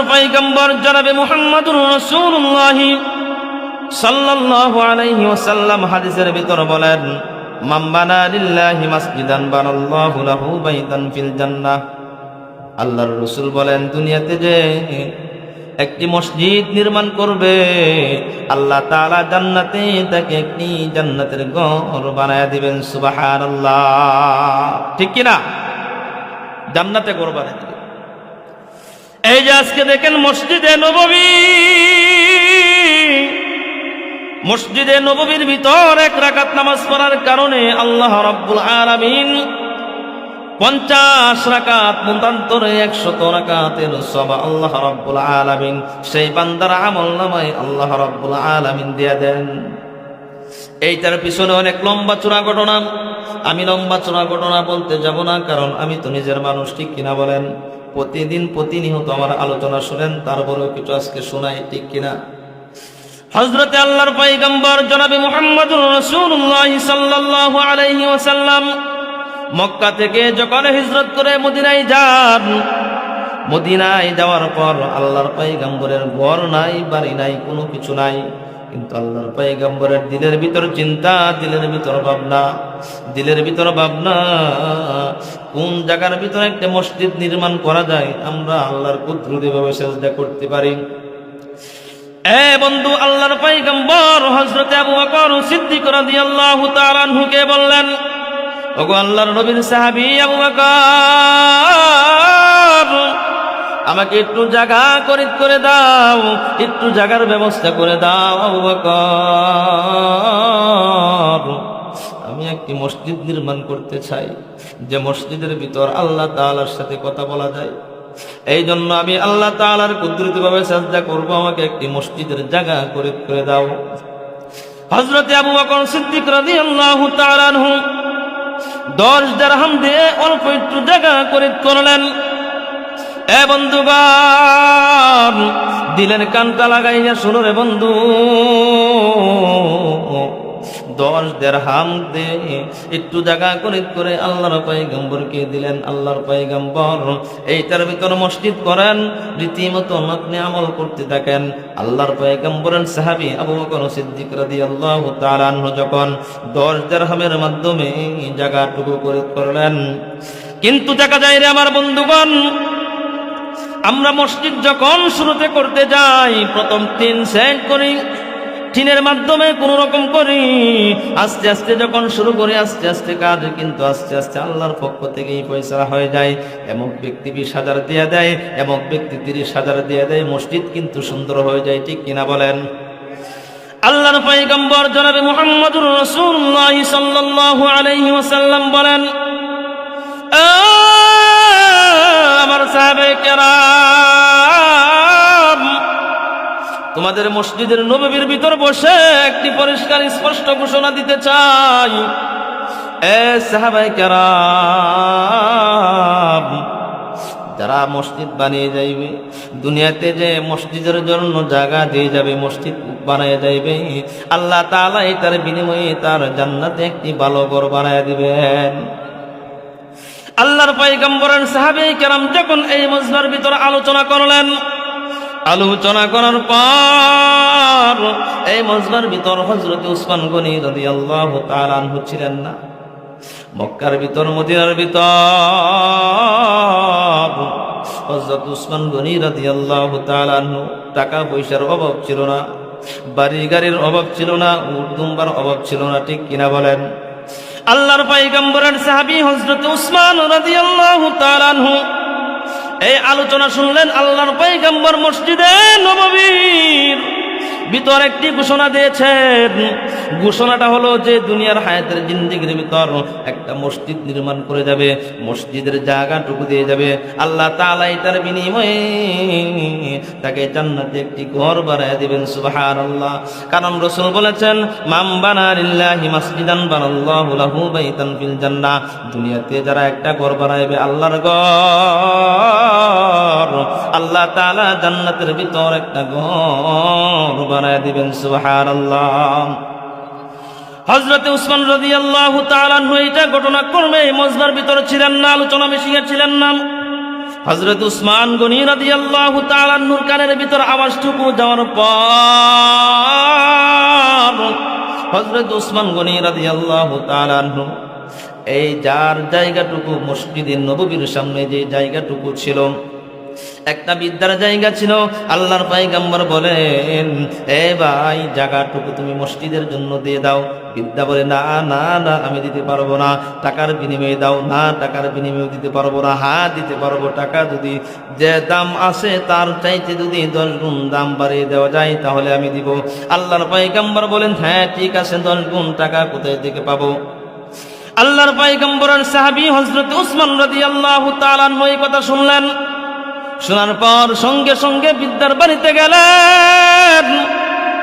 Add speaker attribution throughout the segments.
Speaker 1: আল্লাহর পাইগম্বর জনাবে মুহাম্মদুর রাসূলুল্লাহ সাল্লাল্লাহু আলাইহি ওয়াসাল্লাম হাদিসের ভিতর বলেন, মান বানা লিল্লাহি মাসজিদান বানাল্লাহু লাহু বাইতান ফিল জান্নাহ। আল্লাহর বলেন, দুনিয়াতে যে একটি মসজিদ নির্মাণ করবে, আল্লাহ তাআলা জান্নাতে তাকে একটি জান্নাতের ঘর বানায় দিবেন, সুবহানাল্লাহ। ঠিক কি না জান্নাতে ঘর বানায় এই যে আজকে দেখেন মসজিদে নববী। মসজিদে নববীর ভিতর এক রাকাত নামাজ পড়ার কারণে আল্লাহ রাব্বুল আলামিন পঞ্চাশ রাকাত মতান্তরে একশত রাকাতের সব আল্লাহ রাব্বুল আলামিন, সেই বান্দার আমল নামায় আল্লাহ রাব্বুল আলামিন দিয়ে দেন। এইটার পিছনে অনেক লম্বা চূড়া ঘটনা। আমি লম্বা চূড়া ঘটনা বলতে যাব না, কারণ আমি তো নিজের মানুষ, ঠিক কিনা বলেন? প্রতিদিন প্রতিনিয়ত আমার আলোচনা শুনেন, তারপরেও কিছু আজকে শোনাই, ঠিক কিনা? হজরতে আল্লাহর পাইগম্বর জনাবে মুহাম্মদুর রাসূলুল্লাহ সাল্লাল্লাহু আলাইহি ওয়াসাল্লাম মক্কা থেকে যখন হিজরত করে মদিনায় যান, মদিনায় যাওয়ার পর আল্লাহর পাইগম্বরের ঘর নাই, বাড়ি নাই, কোনো কিছু নাই। কিন্তু আল্লাহর পাইগম্বরের দিলের ভিতর চিন্তা, দিলের ভিতর ভাবনা। দিলের ভিতর ভাবনা, কোন জায়গার ভিতরে একটা মসজিদ নির্মাণ করা যায়, আমরা আল্লাহর কুদরতি ভাবে সেজদা করতে পারি। এ বন্ধু, আল্লাহর পাইগম্বর হযরত আবু বকর সিদ্দিক রাদিয়াল্লাহু তাআলা আনহুকে বললেন, ওগো আল্লাহর নবীর সাহাবী আবু বকর আমাকে একটু জায়গা করে করে দাও, একটু জায়গার ব্যবস্থা করে দাও, আবু আমি একটি মসজিদ নির্মাণ করতে চাই, যে মসজিদের ভিতর আল্লাহ তাআলার সাথে কথা বলা যায়। এই জন্য আমি আল্লাহ তাআলার কুদরতি ভাবে সাজদা করব, আমাকে একটি মসজিদের জায়গা করে করে দাও। হযরতে আবু বকর সিদ্দিক রাদিয়াল্লাহু তাআলা আনহু 10 দিরহাম দিয়ে অল্প একটু জায়গা করে করলেন। এ বন্ধুগণ, দিলের কানটা লাগাইয়া শুনো রে বন্ধু। দশ দেড়হাম দে, একটু জায়গা করে করে আল্লাহর পাইগম্বরকে দিলেন আল্লাহর পাইগম্বর এইটার ভিতর মসজিদ করেন, রীতিমতো আপনি আমল করতে থাকেন। আল্লাহর পাইগম্বরের সাহাবি আবু বকর সিদ্দিক রাদিয়াল্লাহু তাআলা আনহু যখন দশ দেড়হামের মাধ্যমে জায়গাটুকু করে করলেন কিন্তু দেখা যায় রে আমার বন্ধুগণ আমরা মসজিদ যখন শুরুতে করতে যাই, প্রথম তিন সেন্ট করি, টিনের মাধ্যমে কোন রকম করি। আস্তে আস্তে যখন শুরু করি, আস্তে আস্তে কাজ কিন্তু আস্তে আস্তে আল্লাহর পক্ষ থেকেই পয়সা হয়ে যায়। এমন ব্যক্তি বিশ হাজার দিয়ে দেয় এমন ব্যক্তি তিরিশ হাজার দিয়ে দেয়, মসজিদ কিন্তু সুন্দর হয়ে যায়, ঠিক কিনা বলেন? আল্লাহর পাইগম্বর জনাবে মুহাম্মদুর রাসূলুল্লাহ সাল্লাল্লাহু আলাইহি বলেন তোমাদের মসজিদের নববীর ভিতর বসে একটি পরিষ্কার স্পষ্ট ঘোষণা দিতে চাই। এ সাহাবাই কেরাম যারা মসজিদ বানিয়ে যাইবে, দুনিয়াতে যে মসজিদের জন্য জায়গা দিয়ে যাবে, মসজিদ বানিয়ে যাইবে, আল্লাহ তাআলা তার বিনিময়ে তার জান্নাতে একটি ভালো ঘর বানায় দিবেন। আল্লাহর পাইগম্বরের সাহাবী কেরাম যখন এই মজবার ভিতরে আলোচনা করলেন, আলোচনা করার পর এই মজবার ভিতর হজরত উসমান গনি রদি আল্লাহ তালানহু ছিলেন না। মক্কার ভিতর, মদিনার ভিতর হজরত উসমান গনি রদি আল্লাহ তালানহু টাকা পয়সার অভাব ছিল না বাড়ি গাড়ির অভাব ছিল না, উর্দুম্বার অভাব ছিল না, ঠিক কিনা বলেন? আল্লাহর পাইগম্বরের সাহাবি হজরত উসমান রাদিয়াল্লাহু তাআলা আনহু। এই আলোচনা শুনলেন আল্লাহর পাইগম্বর মসজিদে নববীর। ভিতর একটি ঘোষণা দিয়েছেন। ঘোষণাটা হলো যে দুনিয়ার হায়াতের জিন্দিগির ভিতর একটা মসজিদ নির্মাণ করে যাবে, মসজিদের জায়গাটুকু দিয়ে যাবে। আল্লাহ তাআলা এটার বিনিময়ে তাকে জান্নাতে একটি ঘর বানায় দিবেন আল্লাহ কারণ রাসূল বলেছেন মাম বানা লিল্লাহি মাসজিদান বানাল্লাহু লাহু বাইতান ফিল জান্নাহ। দুনিয়াতে যারা একটা ঘর বানাইবে আল্লাহর ঘর, আল্লাহ তাআলা জান্নাতের ভিতর একটা ঘর বানায় দিবেন হজরতে উসমান রদি আল্লাহ এইটা ঘটনা করবে মজবার ভিতরে ছিলেন না, আলোচনা মিশিয়ে ছিলেন না। হজরত উসমান গনি রাদি আল্লাহ কানের ভিতর আওয়াজটুকু যাওয়ার পর হজরত উসমান গনি রাদি আল্লাহ তালান্নু এই যার জায়গাটুকু মসজিদের নববীর সামনে যে জায়গাটুকু ছিল একটা বিদ্যার জায়গা ছিল, আল্লাহর পাইগাম্বর বলেন, এ ভাই, জায়গাটুকু তুমি মসজিদের জন্য দিয়ে দাও। বিদ্যা বলে, না না না, আমি দিতে পারব না। টাকার বিনিময়ে দাও। না, টাকার বিনিময়ে দিতে পারব না। হা, দিতে পারব টাকা যদি যে দাম আছে, তার চাইতে যদি দশ গুণ দাম বাড়িয়ে দেওয়া যায়, তাহলে আমি দিব। আল্লাহর পাইগাম্বর বলেন হ্যাঁ ঠিক আছে, দশ গুণ টাকা কোথায় থেকে পাবো? আল্লাহর পাইগম্বরের সাহাবী হযরত উসমান রাদিয়াল্লাহু তাআলা এই কথা শুনলেন। শোনার পর সঙ্গে সঙ্গে বিদ্যার বাড়িতে গেলেন।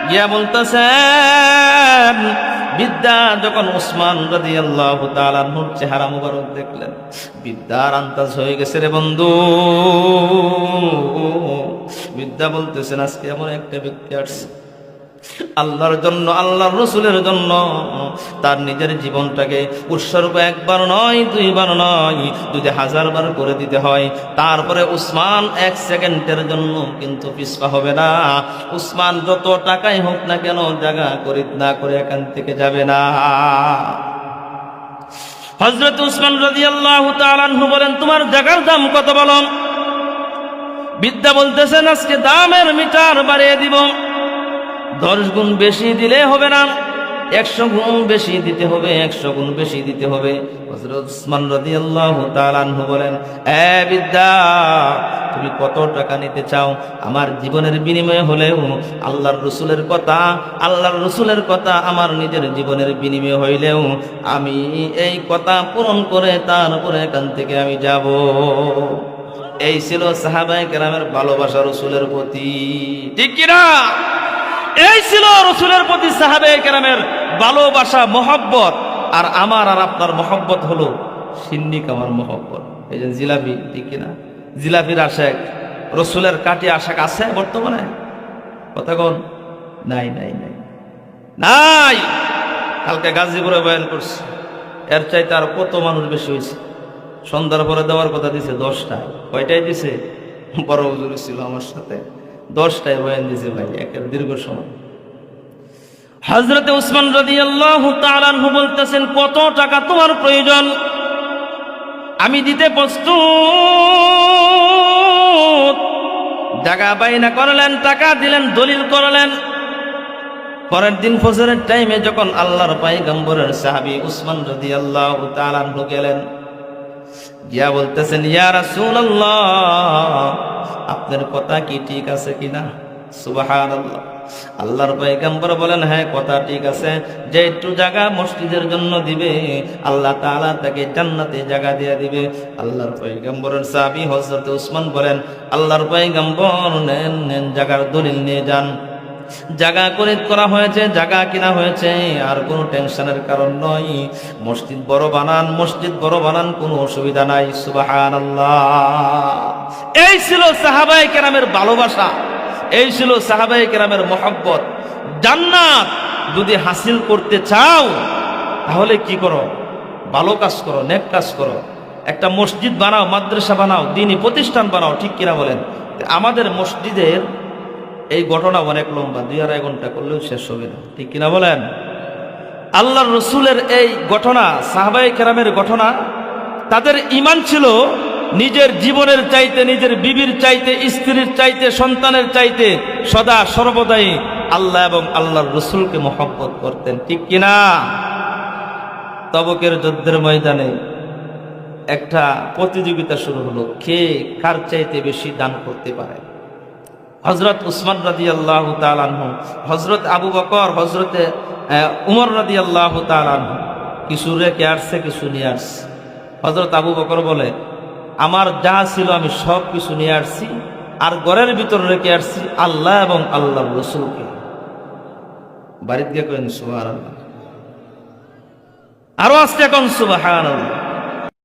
Speaker 1: গিয়া বলতেছেন, বিদ্যা যখন উসমান রাজি আল্লাহ নূর চেহারা মুবারক দেখলেন, বিদ্যার আন্তাজ হয়ে গেছে রে বন্ধু। বিদ্যা বলতেছেন, আজকে এমন একটা ব্যক্তি আসছে। আল্লাহর জন্য, আল্লাহর রসুলের জন্য। তার নিজের জীবনটাকে উৎসর্গ একবার নয়, দুইবার নয় যদি হাজার বার করে দিতে হয়। তারপরে উসমান এক সেকেন্ডের জন্য কিন্তু পিসপা হবে না। উসমান যত টাকাই হোক না কেন জায়গা করি, না করে এখান থেকে যাবে না। হজরত উসমান রাজি আল্লাহ বলেন, তোমার জায়গার দাম কত বলো? বিদ্যা বলতেছেন, আজকে দামের মিটার বাড়িয়ে দিব। দশ গুণ বেশি দিলে হবে না। একশো গুণ বেশি দিতে হবে, একশো গুণ বেশি দিতে হবে। উসমান রাদিয়াল্লাহু তাআলা আনহু বলেন, এ বিদ্যা, তুমি কত টাকা নিতে চাও? আমার জীবনের বিনিময়ে হলেও আল্লাহর রসুলের কথা, আল্লাহর রসুলের কথা আমার নিজের জীবনের বিনিময়ে হইলেও আমি এই কথা পূরণ করে তারপরে এখান থেকে আমি যাব। এই ছিল সাহাবায়ে কেরামের ভালোবাসা রসুলের প্রতি। ঠিক কিনা? এই ছিল রসুলের প্রতি সাহাবে কেরামের ভালোবাসা, মহব্বত। আর আমার আর আপনার মহব্বত হলো সিন্নিক আমার মহব্বত। এই যে জিলাপি, ঠিক কিনা জিলাপির আশেক, রসুলের কাটি আশাক আছে বর্তমানে? কথা কোন? নাই নাই নাই। নাই! কালকে গাজীপুরে বয়ান করছে। এর চাইতে আর কত মানুষ বেশি হয়েছে? সন্ধ্যার পরে দেওয়ার কথা দিছে দশটায়। কয়টাই দিছে? বড় হুজুর ছিল আমার সাথে। দশটায় বয়ান দিছে ভাই একের দীর্ঘ সময়। হজরতে উসমান রদি আল্লাহ বলতেছেন, কত টাকা তোমার প্রয়োজন? আমি দিতে প্রস্তুত। জায়গা বাইনা করলেন, টাকা দিলেন, দলিল করলেন। পরের দিন ফজরের টাইমে যখন আল্লাহর পাইগম্বরের সাহাবি উসমান রদি আল্লাহ তালানহু গেলেন, গিয়া বলতেছেন, ইয়া রাসূলুল্লাহ আপনার কথা কি ঠিক আছে কিনা? সুবহানাল্লাহ। আল্লাহর পয়গম্বর বলেন হ্যাঁ কথা ঠিক আছে। যে একটু জায়গা মসজিদের জন্য দিবে, আল্লাহ তাআলা তাকে জান্নাতে জায়গা দিয়ে দিবে। আল্লাহর পয়গম্বরের সাহাবী হযরত উসমান বলেন, আল্লাহর পয়গম্বর নেন নেন, জায়গার দলিল নিয়ে যান। জায়গা করে করা হয়েছে, জায়গা কিনা হয়েছে, আর কোনো টেনশনের কারণ নয়। মসজিদ বড় বানান, মসজিদ বড় বানান, কোনো অসুবিধা নাই সুবাহান এই ছিল সাহাবাই কেরামের ভালোবাসা। এই ছিল সাহাবাই কেরামের মহব্বত। জান্নাত যদি হাসিল করতে চাও, তাহলে কি করো? ভালো কাজ করো, নেক কাজ করো। একটা মসজিদ বানাও, মাদ্রাসা বানাও দিনই প্রতিষ্ঠান বানাও, ঠিক কিনা বলেন? আমাদের মসজিদের এই ঘটনা অনেক লম্বা, দুই আড়াই ঘণ্টা করলেও শেষ হবে না, ঠিক কিনা বলেন? আল্লাহ রসুলের এই ঘটনা সাহাবাই কেরামের ঘটনা, তাদের ইমান ছিল নিজের জীবনের চাইতে, নিজের বিবির চাইতে, স্ত্রীর চাইতে, সন্তানের চাইতে সদা সর্বদাই আল্লাহ এবং আল্লাহর রসুলকে মহব্বত করতেন। ঠিক কিনা? তবকের যুদ্ধের ময়দানে একটা প্রতিযোগিতা শুরু হলো। কে কার চাইতে বেশি দান করতে পারে? হজরত উসমান রাজি আল্লাহ তালানহ হজরত আবু বকর হজরতে উমর রাজি আল্লাহ তালানহ কিছু রেখে আসছে, কিছু নিয়ে আসছে। হজরত আবু বকর বলে আমার যা ছিল আমি সব কিছু নিয়ে আসছি, আর ঘরের ভিতর রেখে আসছি আল্লাহ এবং আল্লাহ রসুলকে। বাড়িতে গিয়ে কেন সুবাহ আরও আসছে এখন সুবাহ